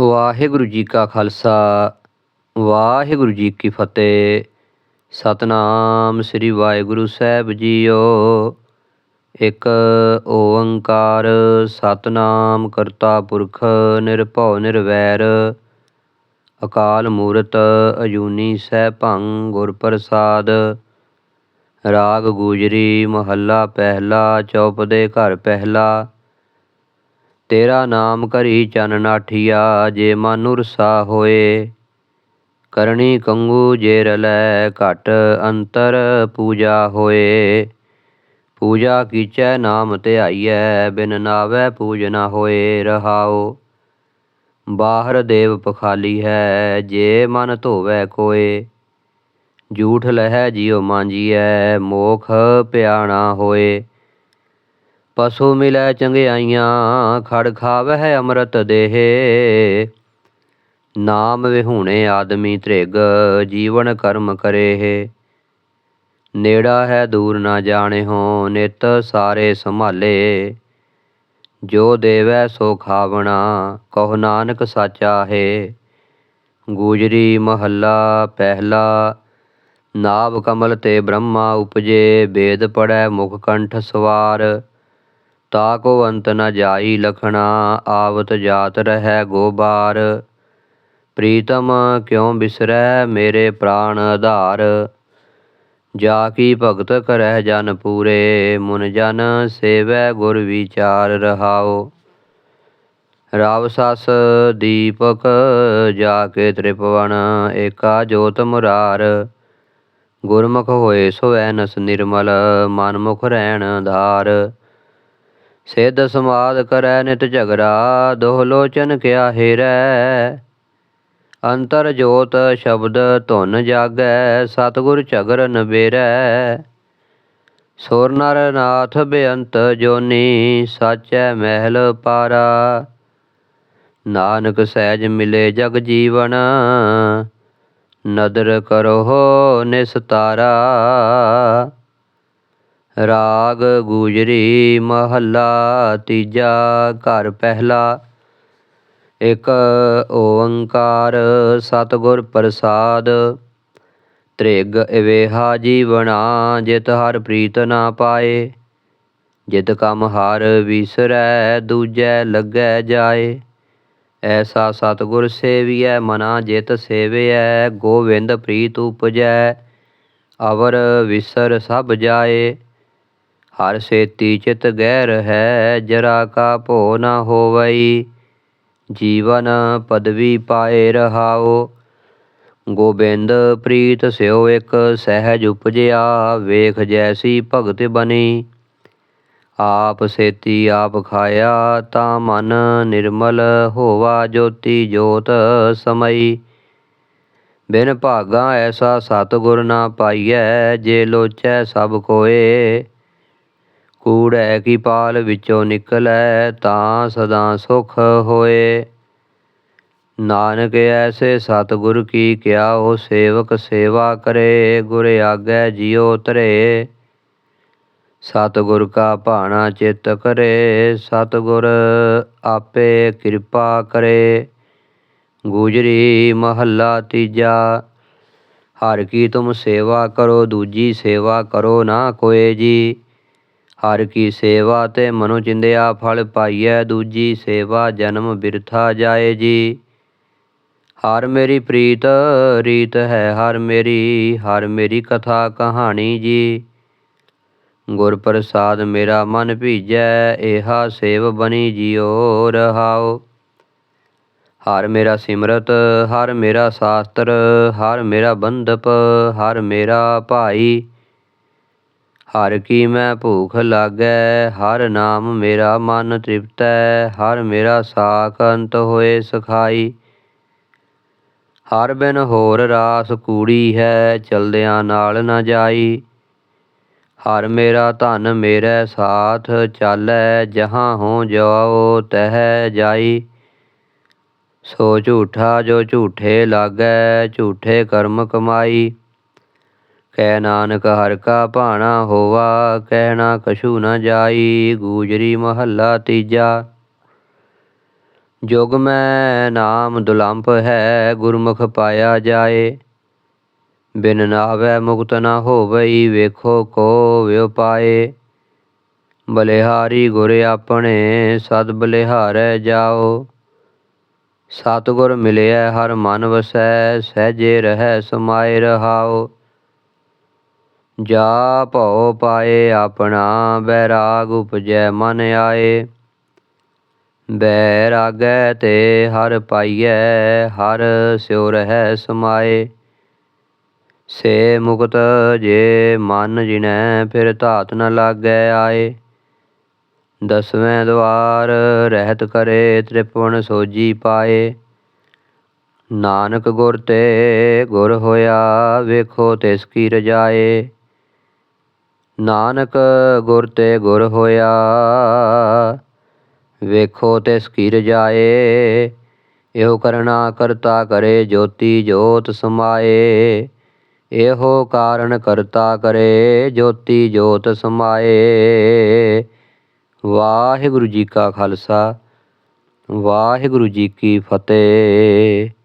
ਵਾਹਿਗੁਰੂ ਜੀ ਕਾ ਖਾਲਸਾ, ਵਾਹਿਗੁਰੂ ਜੀ ਕੀ ਫਤਿਹ। ਸਤਨਾਮ ਸ੍ਰੀ ਵਾਹਿਗੁਰੂ ਸਾਹਿਬ ਜੀਓ। ਇੱਕ ਓੰਕਾਰ ਸਤਨਾਮ ਕਰਤਾ ਪੁਰਖ ਨਿਰਭਉ ਨਿਰਵੈਰ। ਅਕਾਲ ਮੂਰਤ ਅਜੂਨੀ ਸੈਭੰ ਗੁਰ ਪ੍ਰਸਾਦ। ਰਾਗ ਗੂਜਰੀ ਮਹੱਲਾ ਪਹਿਲਾ, ਚੌਪਦੇ ਘਰ ਪਹਿਲਾ। ਤੇਰਾ ਨਾਮ ਕਰੀ ਚਨ ਨਾਠੀਆ ਜੇ ਮਨ ਉਰਸਾ ਹੋਏ। ਕਰਨੀ ਕੰਗੂ ਜੇ ਰਲੈ ਘਟ ਅੰਤਰ ਪੂਜਾ ਹੋਏ। ਪੂਜਾ ਕੀਚੈ ਨਾਮ ਧਿਆਈਐ, ਬਿਨ ਨਾਵੈ ਪੂਜਨਾ ਹੋਏ, ਰਹਾਓ। ਬਾਹਰ ਦੇਵ ਪਖਾਲੀ ਹੈ, ਜੇ ਮਨ ਧੋਵੈ ਕੋਏ ਝੂਠ ਲਹੈ ਜਿਉ ਮਾਂਜੀਐ, ਮੋਖ ਪਿਆਣਾ ਹੋਏ। ਪਸ਼ੂ ਮਿਲੈ ਚੰਗਿਆਈਆਂ, ਖੜ ਖਾਵਹਿ ਅੰਮ੍ਰਿਤ ਦੇਹੇ। ਨਾਮ ਵਿਹੂਣੇ ਆਦਮੀ ਤ੍ਰਿਗ ਜੀਵਨ ਕਰਮ ਕਰੇਹ। ਨੇੜਾ ਹੈ ਦੂਰ ਨਾ ਜਾਣਿਓ ਨਿਤ ਸਾਰੇ ਸੰਭਾਲੇ। ਜੋ ਦੇਵੈ ਸੋ ਖਾਵਣਾ, ਕਹੋ ਨਾਨਕ ਸਾਚਾ ਹੈ। ਗੂਜਰੀ ਮਹੱਲਾ ਪਹਿਲਾ, ਨਾਭ ਕਮਲ ਤੇ ਬ੍ਰਹਮਾ ਉਪਜੇ। ਵੇਦ ਪੜੈ ਮੁਖ ਕੰਠ ਸਵਾਰ। ਤਾ ਕੋ ਅੰਤ ਨ ਜਾਈ ਲਖਣਾ, ਆਵਤ ਜਾਤ ਰਹੈ ਗੋਬਾਰ। ਪ੍ਰੀਤਮ ਕਿਉ ਬਿਸਰੈ ਮੇਰੇ ਪ੍ਰਾਣ ਆਧਾਰ? ਜਾ ਕੀ ਭਗਤ ਕਰਹਿ ਜਨ ਪੂਰੇ, ਮੁਨ ਜਨ ਸੇਵੈ ਗੁਰ ਵਿਚਾਰ ਰਹਾਓ ਰਾਵ ਸਸ ਦੀਪਕ, ਜਾ ਕੇ ਤ੍ਰਿਪਵਨ, ਏਕਾ ਜੋਤ ਮੁਰਾਰ। ਗੁਰਮੁਖ ਹੋਏ ਸੋਐ ਨਸ ਨਿਰਮਲ, ਮਨ ਮੁਖ ਰਹਿਣ ਧਾਰ। ਸਿੱਧ ਸਮਾਦ ਕਰੈ ਨਿਤ ਝਗੜਾ ਦੋਹਲੋਚਨ ਕਿਆ ਹੇਰੈ। ਅੰਤਰ ਜੋਤ ਸ਼ਬਦ ਧੁਨ ਜਾਗੈ, ਸਤਿਗੁਰ ਝਗਰ ਨਵੇਰੈ ਸੁਰ ਨਰ ਨਾਥ ਬੇਅੰਤ ਜੋਨੀ, ਸਾਚੈ ਮਹਿਲ ਪਾਰਾ। ਨਾਨਕ ਸਹਿਜ ਮਿਲੇ ਜਗ ਜੀਵਨ, ਨਦਰ ਕਰੋ ਨਿਸਤਾਰਾ। ਰਾਗ ਗੁਜਰੀ ਮਹੱਲਾ ਤੀਜਾ ਘਰ ਪਹਿਲਾ। ਇੱਕ ਓੰਕਾਰ ਸਤਿਗੁਰ ਪ੍ਰਸਾਦ। ਤ੍ਰਿਗ ਇਵੇਹਾ ਜੀਵਣਾ, ਜਿਤ ਹਰ ਪ੍ਰੀਤ ਨਾ ਪਾਏ। ਜਿਤ ਕਮ ਹਰ ਵਿਸਰੈ, ਦੂਜੈ ਲੱਗੈ ਜਾਏ। ਐਸਾ ਸਤਿਗੁਰ ਸੇਵੀਐ, ਮਨਾ ਜਿਤ ਸੇਵਿਐ, ਗੋਵਿੰਦ ਪ੍ਰੀਤ ਉਪਜੈ। ਅਵਰ ਵਿਸਰ ਸਭ ਜਾਏ। ਹਰ ਸੇਤੀ ਚਿਤ ਗਹਿਰ ਹੈ, ਜਰਾ ਕਾ ਭੋ ਨ ਹੋਵਈ। ਜੀਵਨ ਪਦਵੀ ਪਾਏ ਰਹਾਓ। ਗੋਬਿੰਦ ਪ੍ਰੀਤ ਸਿਓ ਇੱਕ ਸਹਿਜ ਉਪਜਿਆ, ਵੇਖ ਜੈਸੀ ਭਗਤ ਬਣੀ। ਆਪ ਸੇਤੀ ਆਪ ਖਾਇਆ, ਤਾਂ ਮਨ ਨਿਰਮਲ ਹੋਵਾ ਜੋਤੀ ਜੋਤ ਸਮਈ। ਬਿਨ ਭਾਗਾ ਐਸਾ ਸਤਿਗੁਰ ਨਾ ਪਾਈਐ, ਜੇ ਲੋਚੈ ਸਭ ਕੋਏ। ਕੂੜੈ ਕੀ ਪਾਲ ਵਿੱਚੋਂ ਨਿਕਲੈ ਤਾਂ ਸਦਾ ਸੁਖ ਹੋਏ। ਨਾਨਕ ਐਸੇ ਸਤਿਗੁਰ ਕੀ ਕਿਆ ਉਹ ਸੇਵਕ ਸੇਵਾ ਕਰੇ, ਗੁਰ ਆਗੈ ਜਿਉ ਤਰੇ ਸਤਿਗੁਰ ਕਾ ਭਾਣਾ ਚਿਤ ਕਰੇ, ਸਤਿਗੁਰ ਆਪੇ ਕਿਰਪਾ ਕਰੇ। ਗੁਜਰੀ ਮਹੱਲਾ ਤੀਜਾ, ਹਰ ਕੀ ਤੁਮ ਸੇਵਾ ਕਰੋ, ਦੂਜੀ ਸੇਵਾ ਕਰੋ ਨਾ ਕੋਏ ਜੀ। ਹਰ ਕੀ ਸੇਵਾ ਤੇ ਮਨੁ ਚਿੰਦਿਆ ਫਲ ਪਾਈਐ, ਦੂਜੀ ਸੇਵਾ ਜਨਮ ਬਿਰਥਾ ਜਾਏ ਜੀ। ਹਰ ਮੇਰੀ ਪ੍ਰੀਤ, ਰੀਤ ਹੈ ਹਰ ਮੇਰੀ ਹਰ ਮੇਰੀ ਕਥਾ ਕਹਾਣੀ ਜੀ। ਗੁਰ ਪ੍ਰਸਾਦ ਮੇਰਾ ਮਨ ਭੀਜੈ, ਏਹਾ ਸੇਵ ਬਣੀ ਜਿਉ ਰਹਾਓ। ਹਰ ਮੇਰਾ ਸਿਮਰਤ, ਹਰ ਮੇਰਾ ਸ਼ਾਸਤਰ, ਹਰ ਮੇਰਾ ਬੰਧਪ, ਹਰ ਮੇਰਾ ਭਾਈ। ਹਰ ਕੀ ਮੈਂ ਭੂਖ ਲਾਗੈ, ਹਰ ਨਾਮ ਮੇਰਾ ਮਨ ਤ੍ਰਿਪਤੈ, ਹਰ ਮੇਰਾ ਸਾਖ ਅੰਤ ਹੋਏ ਸਖਾਈ। ਹਰ ਬਿਨ ਹੋਰ ਰਾਸ ਕੂੜੀ ਹੈ, ਚਲਦਿਆਂ ਨਾਲ ਨਾ ਜਾਈ। ਹਰ ਮੇਰਾ ਧਨ ਮੇਰੇ ਸਾਥ ਚਾਲੈ, ਜਹਾਂ ਹੋ ਜਾਓ ਤਹਿ ਜਾਈ। ਸੋ ਝੂਠਾ ਜੋ ਝੂਠੇ ਲਾਗੈ, ਝੂਠੇ ਕਰਮ ਕਮਾਈ। ਕਹਿ ਨਾਨਕ, ਹਰ ਕਾ ਭਾਣਾ ਹੋਵਾ ਕਹਿਣਾ ਕਛੂ ਨ ਜਾਈ, ਗੂਜਰੀ ਮਹੱਲਾ ਤੀਜਾ। ਜੁਗ ਮੈਂ ਨਾਮ ਦੁਲੰਭ ਹੈ, ਗੁਰਮੁਖ ਪਾਇਆ ਜਾਏ। ਬਿਨ ਨਾਵੈ ਮੁਕਤ ਨਾ ਹੋਵਈ, ਵੇਖੋ ਕੋ ਵਿਉ ਪਾਏ। ਬਲਿਹਾਰੀ ਗੁਰ ਆਪਣੇ, ਸਦ ਬਲਿਹਾਰੈ ਜਾਓ। ਸਤਿਗੁਰ ਮਿਲਿਆ ਹਰ ਮਨ ਵਸੈ, ਸਹਿਜੇ ਰਹਿ, ਸਮਾਏ ਰਹਾਓ। ਜਾ ਭਉ ਪਾਏ ਆਪਣਾ ਬੈਰਾਗ ਉਪਜੈ ਮਨ ਆਏ। ਬੈਰਾਗੈ ਤੇ ਹਰ ਪਾਈਐ, ਹਰ ਸਿਉ ਰਹਿ ਸਮਾਏ। ਸੇ ਮੁਕਤ ਜੇ ਮਨ ਜਿਨੈ, ਫਿਰ ਧਾਤ ਨ ਲਾਗੈ ਆਏ। ਦਸਵੇਂ ਦਵਾਰ ਰਹਿਤ ਕਰੇ, ਤ੍ਰਿਪਵਨ ਸੋਜੀ ਪਾਏ। ਨਾਨਕ ਗੁਰ ਤੇ ਗੁਰ ਹੋਇਆ, ਵੇਖੋ ਤਿਸ ਕੀ ਰਜਾਏ। ਨਾਨਕ ਗੁਰ ਤੇ ਗੁਰ ਹੋਇਆ। ਵੇਖੋ ਤਿਸ ਸਕੀਰ ਜਾਏ, ਇਹੋ ਕਰਣਾ ਕਰਤਾ ਕਰੇ, ਜੋਤੀ ਜੋਤ ਸਮਾਏ। ਇਹੋ ਕਾਰਨ ਕਰਤਾ ਕਰੇ, ਜੋਤੀ ਜੋਤ ਸਮਾਏ। ਵਾਹਿਗੁਰੂ ਜੀ ਕਾ ਖਾਲਸਾ, ਵਾਹਿਗੁਰੂ ਜੀ ਕੀ ਫਤਿਹ।